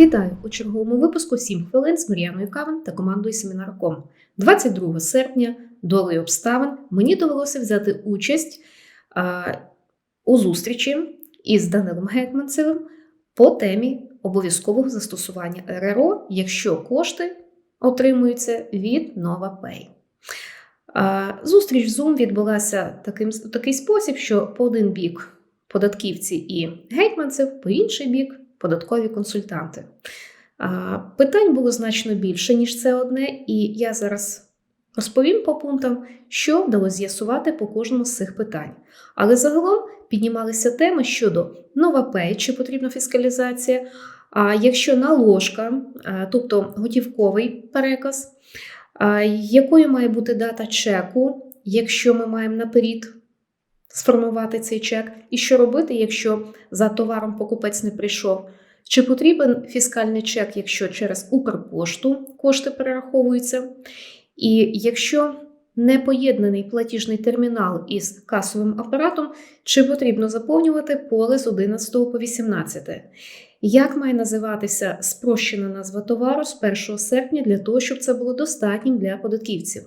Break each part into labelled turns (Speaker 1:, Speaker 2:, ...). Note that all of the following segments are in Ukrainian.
Speaker 1: Вітаю у черговому випуску «7 хвилин з Мар'яною Кавен та командою Семінарком. 22 серпня, долею обставин, мені довелося взяти участь а, у зустрічі із Данилом Гетманцевим по темі обов'язкового застосування РРО, якщо кошти отримуються від NovaPay. А, Зустріч в Zoom відбулася таким, такий спосіб, що по один бік податківці і гетьманцев, по інший бік податкові консультанти. Питань було значно більше, ніж це одне, і я зараз розповім по пунктам, що вдалося з'ясувати по кожному з цих питань. Але загалом піднімалися теми щодо NovaPay, чи потрібна фіскалізація, а якщо наложка, тобто готівковий переказ, якою має бути дата чеку, якщо ми маємо наперед сформувати цей чек, і що робити, якщо за товаром покупець не прийшов. Чи потрібен фіскальний чек, якщо через Укрпошту кошти перераховуються? І якщо не поєднаний платіжний термінал із касовим апаратом, чи потрібно заповнювати поле з 11 по 18? Як має називатися спрощена назва товару з 1 серпня для того, щоб це було достатнім для податківців?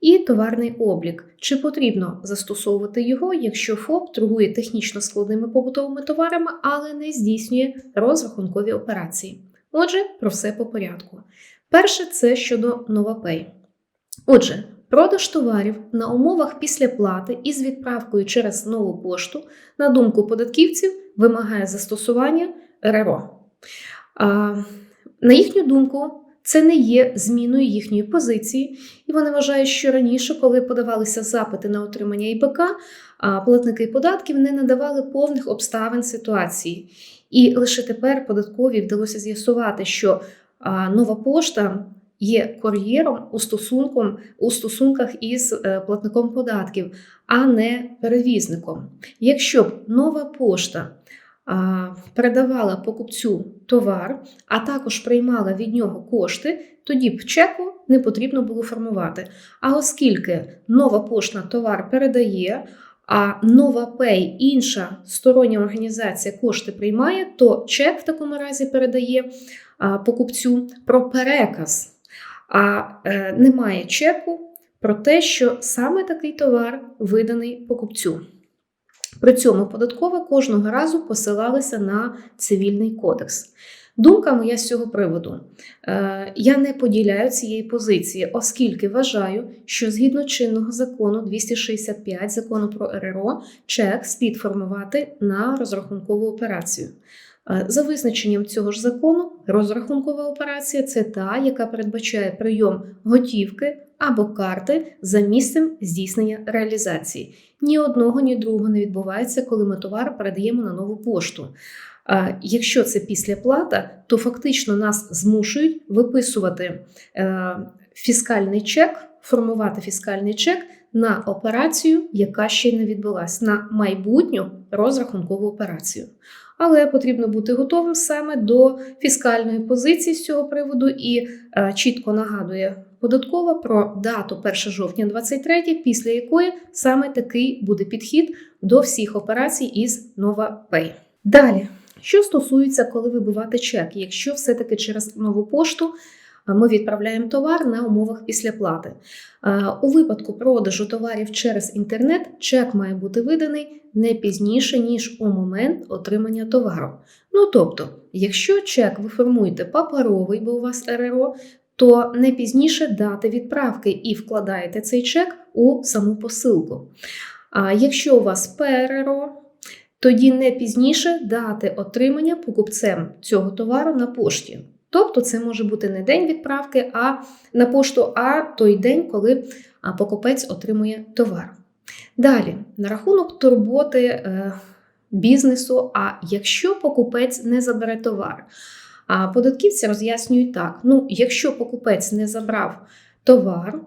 Speaker 1: І товарний облік. Чи потрібно застосовувати його, якщо ФОП торгує технічно складними побутовими товарами, але не здійснює розрахункові операції? Отже, про все по порядку. Перше, це щодо NovaPay. Отже, продаж товарів на умовах після плати із відправкою через нову пошту, на думку податківців, вимагає застосування РРО. А, на їхню думку, це не є зміною їхньої позиції, і вони вважають, що раніше, коли подавалися запити на отримання ІПК, платники податків не надавали повних обставин ситуації. І лише тепер податкові вдалося з'ясувати, що нова пошта є кур'єром у, стосунком, у стосунках із е, платником податків, а не перевізником. Якщо б нова пошта передавала покупцю товар, а також приймала від нього кошти, тоді б чеку не потрібно було формувати. А оскільки нова пошта товар передає, а нова Пей, інша стороння організація кошти приймає, то чек в такому разі передає покупцю про переказ, а е, немає чеку про те, що саме такий товар виданий покупцю. При цьому податкова кожного разу посилалася на цивільний кодекс. Думка моя з цього приводу. Е, я не поділяю цієї позиції, оскільки вважаю, що згідно чинного закону 265 закону про РРО, чек слід формувати на розрахункову операцію. Е, за визначенням цього ж закону, розрахункова операція це та, яка передбачає прийом готівки або карти за місцем здійснення реалізації. Ні одного, ні другого не відбувається, коли ми товар передаємо на нову пошту. А якщо це після плата, то фактично нас змушують виписувати е, фіскальний чек, формувати фіскальний чек на операцію, яка ще й не відбулася, на майбутню розрахункову операцію. Але потрібно бути готовим саме до фіскальної позиції з цього приводу і е, чітко нагадує податкова про дату 1 жовтня 23, після якої саме такий буде підхід до всіх операцій із NovaPay. Далі, що стосується, коли вибивати чек, якщо все-таки через нову пошту ми відправляємо товар на умовах післяплати. У випадку продажу товарів через інтернет чек має бути виданий не пізніше, ніж у момент отримання товару. Ну тобто, якщо чек ви формуєте паперовий, бо у вас РРО, то не пізніше дати відправки і вкладаєте цей чек у саму посилку. А якщо у вас ПРРО, тоді не пізніше дати отримання покупцем цього товару на пошті. Тобто це може бути не день відправки, а на пошту, а той день, коли покупець отримує товар. Далі, на рахунок турботи е, бізнесу, а якщо покупець не забере товар, а податківці роз'яснюють так: ну, якщо покупець не забрав товар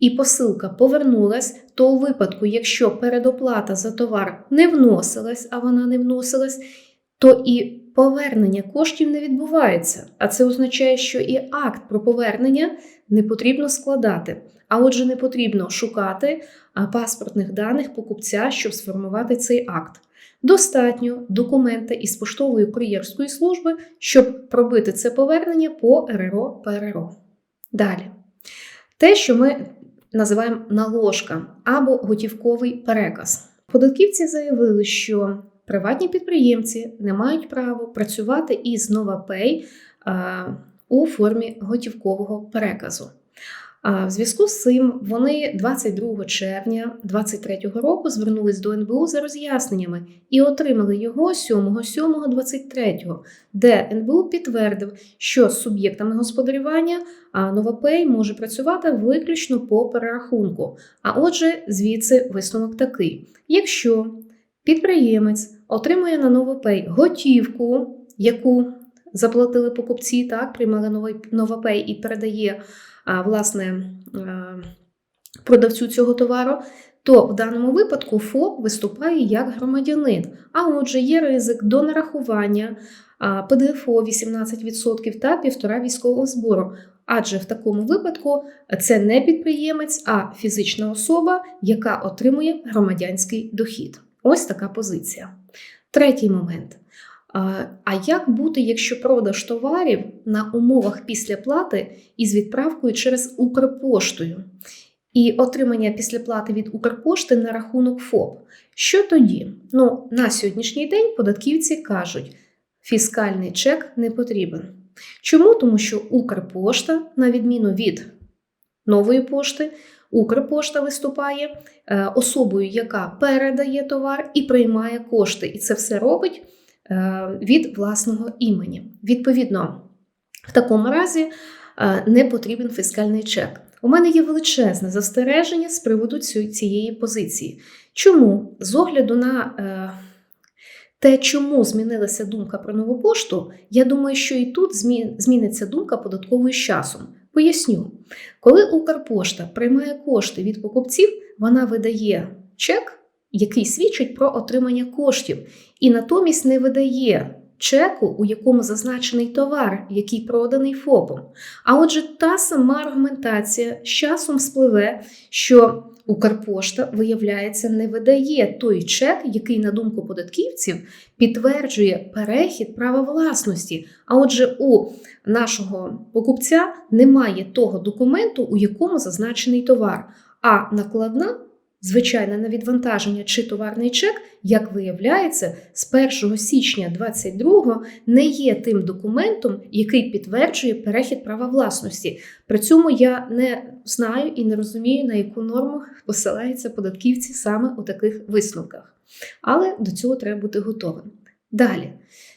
Speaker 1: і посилка повернулась, то у випадку, якщо передоплата за товар не вносилась, а вона не вносилась, то і повернення коштів не відбувається. А це означає, що і акт про повернення не потрібно складати. А отже, не потрібно шукати паспортних даних покупця, щоб сформувати цей акт. Достатньо документа із поштової кур'єрської служби, щоб пробити це повернення по РРО ПРРО. Далі. Те, що ми називаємо наложка або готівковий переказ. Податківці заявили, що приватні підприємці не мають права працювати із NovaPay у формі готівкового переказу. А в зв'язку з цим вони 22 червня 2023 року звернулись до НБУ за роз'ясненнями і отримали його 7.7.23, де НБУ підтвердив, що з суб'єктами господарювання NovaPay може працювати виключно по перерахунку. А отже, звідси висновок такий: якщо підприємець отримує на NovaPay готівку, яку заплатили покупці, так, приймали NovaPay і передає а, власне продавцю цього товару, то в даному випадку ФОП виступає як громадянин. А отже, є ризик до нарахування ПДФО 18% та 1,5 військового збору. Адже в такому випадку це не підприємець, а фізична особа, яка отримує громадянський дохід. Ось така позиція. Третій момент. А як бути, якщо продаж товарів на умовах післяплати із відправкою через Укрпоштою і отримання післяплати від Укрпошти на рахунок ФОП? Що тоді? Ну, на сьогоднішній день податківці кажуть, фіскальний чек не потрібен. Чому? Тому що Укрпошта, на відміну від нової пошти, Укрпошта виступає е, особою, яка передає товар і приймає кошти. І це все робить. Е, від власного імені. Відповідно, в такому разі е, не потрібен фіскальний чек. У мене є величезне застереження з приводу цієї позиції. Чому? З огляду на те, чому змінилася думка про нову пошту, я думаю, що і тут зміниться думка податковою з часом. Поясню, коли Укрпошта приймає кошти від покупців, вона видає чек який свідчить про отримання коштів, і натомість не видає чеку, у якому зазначений товар, який проданий ФОПом. А отже, та сама аргументація з часом спливе, що Укрпошта, виявляється, не видає той чек, який, на думку податківців, підтверджує перехід права власності. А отже, у нашого покупця немає того документу, у якому зазначений товар. А накладна Звичайно, на відвантаження чи товарний чек, як виявляється, з 1 січня 2022 не є тим документом, який підтверджує перехід права власності. При цьому я не знаю і не розумію, на яку норму посилаються податківці саме у таких висновках. Але до цього треба бути готовим. Далі,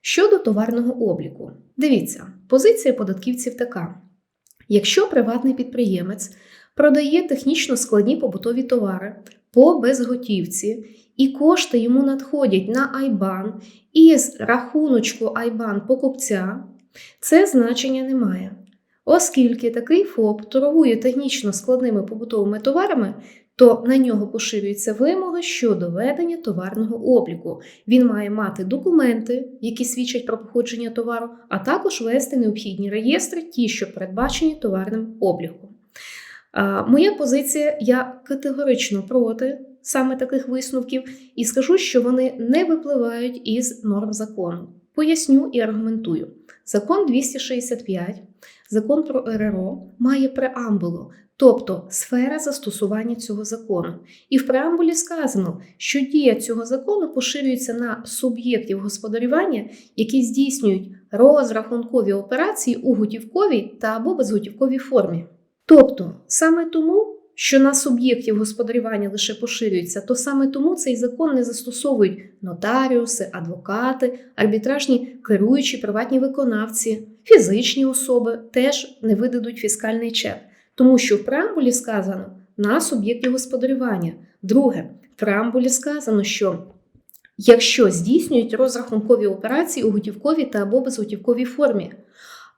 Speaker 1: щодо товарного обліку, дивіться, позиція податківців така: якщо приватний підприємець продає технічно складні побутові товари по безготівці, і кошти йому надходять на Айбан із рахуночку Айбан покупця, це значення не має. Оскільки такий ФОП торгує технічно складними побутовими товарами, то на нього поширюються вимоги щодо ведення товарного обліку. Він має мати документи, які свідчать про походження товару, а також вести необхідні реєстри, ті, що передбачені товарним обліком. Моя позиція, я категорично проти саме таких висновків і скажу, що вони не випливають із норм закону. Поясню і аргументую. Закон 265, закон про РРО має преамбулу, тобто сфера застосування цього закону. І в преамбулі сказано, що дія цього закону поширюється на суб'єктів господарювання, які здійснюють розрахункові операції у готівковій та або безготівковій формі. Тобто, саме тому, що на суб'єктів господарювання лише поширюється, то саме тому цей закон не застосовують нотаріуси, адвокати, арбітражні керуючі приватні виконавці, фізичні особи теж не видадуть фіскальний чек, тому що в преамбулі сказано на суб'єкті господарювання. Друге, в преамбулі сказано, що якщо здійснюють розрахункові операції у готівковій та або безготівковій формі.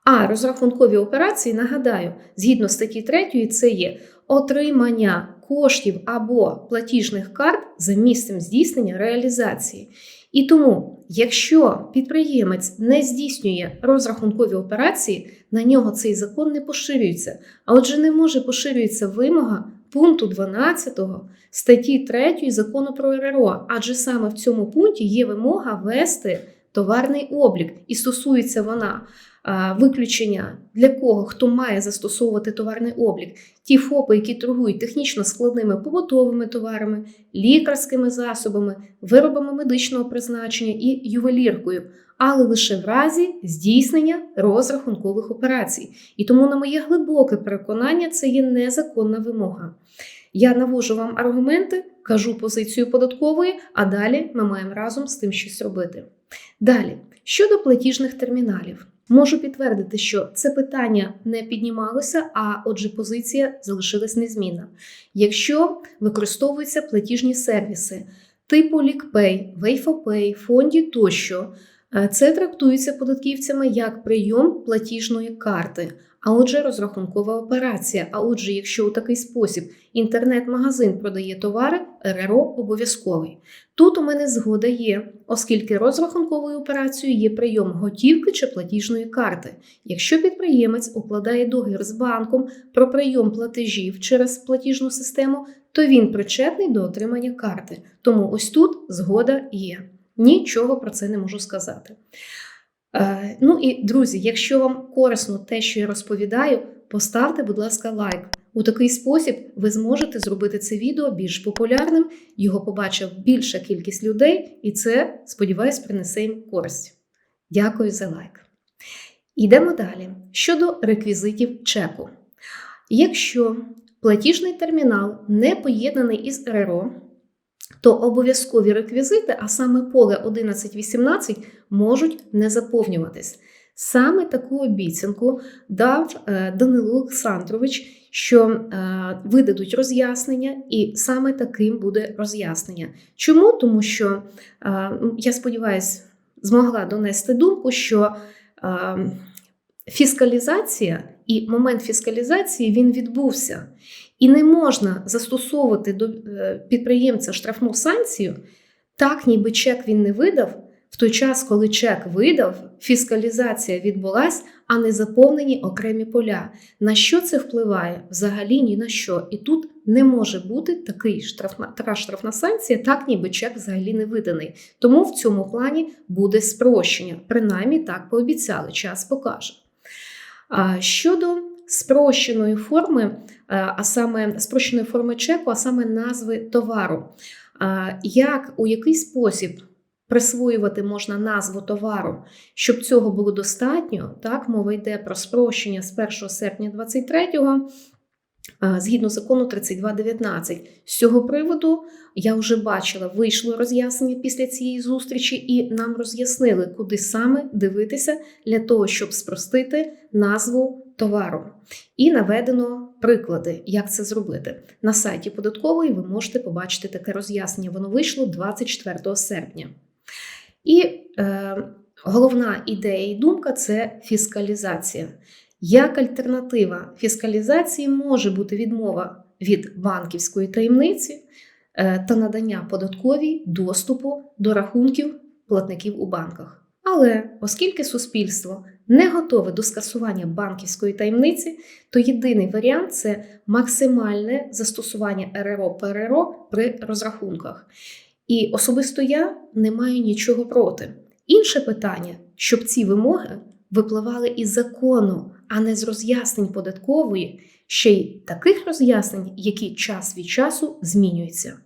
Speaker 1: А розрахункові операції, нагадаю, згідно статті 3, це є отримання коштів або платіжних карт за місцем здійснення реалізації. І тому, якщо підприємець не здійснює розрахункові операції, на нього цей закон не поширюється. А отже, не може поширюється вимога пункту 12 статті 3 закону про РРО, адже саме в цьому пункті є вимога вести товарний облік, і стосується вона виключення для кого хто має застосовувати товарний облік. Ті ФОПи, які торгують технічно складними побутовими товарами, лікарськими засобами, виробами медичного призначення і ювеліркою, але лише в разі здійснення розрахункових операцій. І тому, на моє глибоке переконання, це є незаконна вимога. Я навожу вам аргументи, кажу позицію податкової, а далі ми маємо разом з тим щось робити. Далі, щодо платіжних терміналів, можу підтвердити, що це питання не піднімалося, а отже, позиція залишилась незмінна. Якщо використовуються платіжні сервіси типу LickPay, WayFoPay, фонді тощо, це трактується податківцями як прийом платіжної карти. А отже, розрахункова операція. А отже, якщо у такий спосіб інтернет-магазин продає товари, РРО обов'язковий. Тут у мене згода є, оскільки розрахунковою операцією є прийом готівки чи платіжної карти. Якщо підприємець укладає договір з банком про прийом платежів через платіжну систему, то він причетний до отримання карти. Тому ось тут згода є. Нічого про це не можу сказати. Е, ну і друзі, якщо вам корисно те, що я розповідаю, поставте, будь ласка, лайк. У такий спосіб ви зможете зробити це відео більш популярним, його побачив більша кількість людей, і це, сподіваюсь, принесе їм користь. Дякую за лайк. Йдемо далі. Щодо реквізитів чеку. Якщо платіжний термінал не поєднаний із РРО, то обов'язкові реквізити, а саме поле 11.18, можуть не заповнюватись. Саме таку обіцянку дав е, Данило Олександрович, що е, видадуть роз'яснення, і саме таким буде роз'яснення. Чому? Тому що е, я сподіваюся, змогла донести думку, що фіскалізація і момент фіскалізації він відбувся. І не можна застосовувати до підприємця штрафну санкцію, так, ніби чек він не видав. В той час, коли чек видав, фіскалізація відбулась, а не заповнені окремі поля. На що це впливає? Взагалі ні на що. І тут не може бути такий штрафна, така штрафна санкція, так ніби чек взагалі не виданий. Тому в цьому плані буде спрощення. Принаймні так пообіцяли, час покаже. Щодо спрощеної форми, а саме спрощеної форми чеку, а саме назви товару, як у який спосіб присвоювати можна назву товару, щоб цього було достатньо. Так, мова йде про спрощення з 1 серпня 2023-го, згідно закону 32.19. З цього приводу я вже бачила, вийшло роз'яснення після цієї зустрічі, і нам роз'яснили, куди саме дивитися для того, щоб спростити назву товару. І наведено приклади, як це зробити. На сайті податкової ви можете побачити таке роз'яснення. Воно вийшло 24 серпня. І е, головна ідея і думка це фіскалізація. Як альтернатива фіскалізації може бути відмова від банківської таємниці е, та надання податковій доступу до рахунків платників у банках. Але оскільки суспільство не готове до скасування банківської таємниці, то єдиний варіант це максимальне застосування РРО ПРРО при розрахунках. І особисто я не маю нічого проти. Інше питання, щоб ці вимоги випливали із закону, а не з роз'яснень податкової, ще й таких роз'яснень, які час від часу змінюються.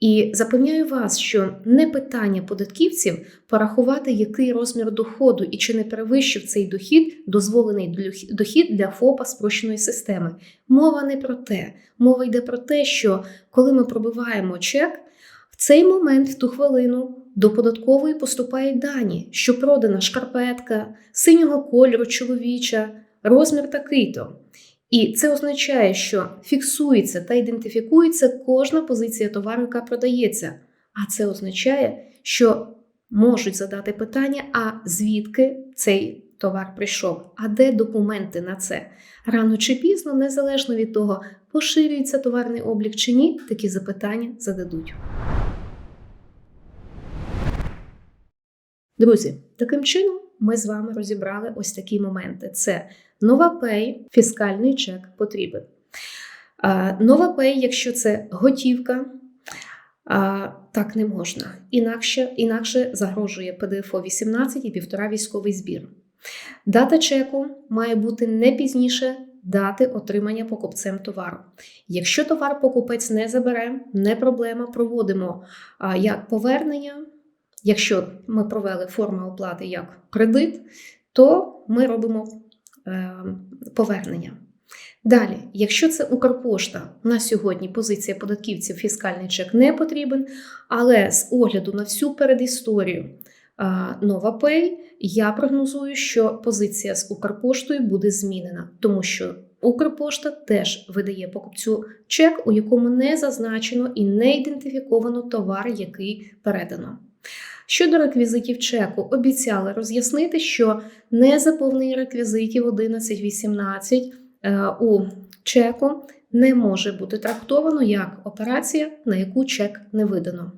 Speaker 1: І запевняю вас, що не питання податківців порахувати, який розмір доходу і чи не перевищив цей дохід, дозволений дохід для ФОПа спрощеної системи. Мова не про те. Мова йде про те, що коли ми пробиваємо чек, цей момент, в ту хвилину, до податкової поступають дані, що продана шкарпетка, синього кольору чоловіча, розмір такий-то. І це означає, що фіксується та ідентифікується кожна позиція товару, яка продається. А це означає, що можуть задати питання: а звідки цей товар прийшов? А де документи на це? Рано чи пізно, незалежно від того, поширюється товарний облік чи ні, такі запитання зададуть. Друзі, таким чином ми з вами розібрали ось такі моменти: це нова пей, фіскальний чек потрібен. Нова Pay, якщо це готівка, так не можна. Інакше, інакше загрожує ПДФО 18 і півтора військовий збір. Дата чеку має бути не пізніше дати отримання покупцем товару. Якщо товар покупець не забере, не проблема, проводимо як повернення. Якщо ми провели форму оплати як кредит, то ми робимо е, повернення. Далі, якщо це Укрпошта, на сьогодні позиція податківців фіскальний чек не потрібен, але з огляду на всю передісторію NovaPay, я прогнозую, що позиція з Укрпоштою буде змінена, тому що Укрпошта теж видає покупцю чек, у якому не зазначено і не ідентифіковано товар, який передано. Щодо реквізитів чеку, обіцяли роз'яснити, що незаповнення реквізитів 11.18 е, у чеку не може бути трактовано як операція, на яку чек не видано.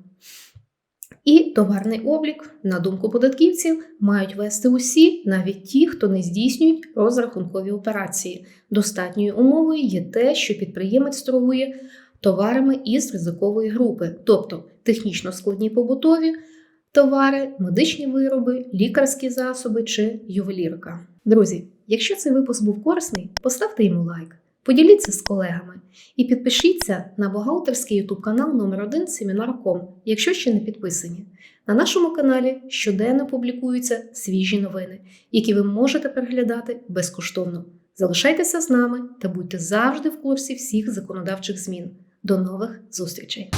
Speaker 1: І товарний облік, на думку податківців, мають вести усі, навіть ті, хто не здійснюють розрахункові операції. Достатньою умовою є те, що підприємець торгує товарами із ризикової групи, тобто технічно складні побутові товари, медичні вироби, лікарські засоби чи ювелірка. Друзі, якщо цей випуск був корисний, поставте йому лайк. Поділіться з колегами і підпишіться на бухгалтерський ютуб канал номер 1 Семінар.ком, якщо ще не підписані. На нашому каналі щоденно публікуються свіжі новини, які ви можете переглядати безкоштовно. Залишайтеся з нами та будьте завжди в курсі всіх законодавчих змін. До нових зустрічей!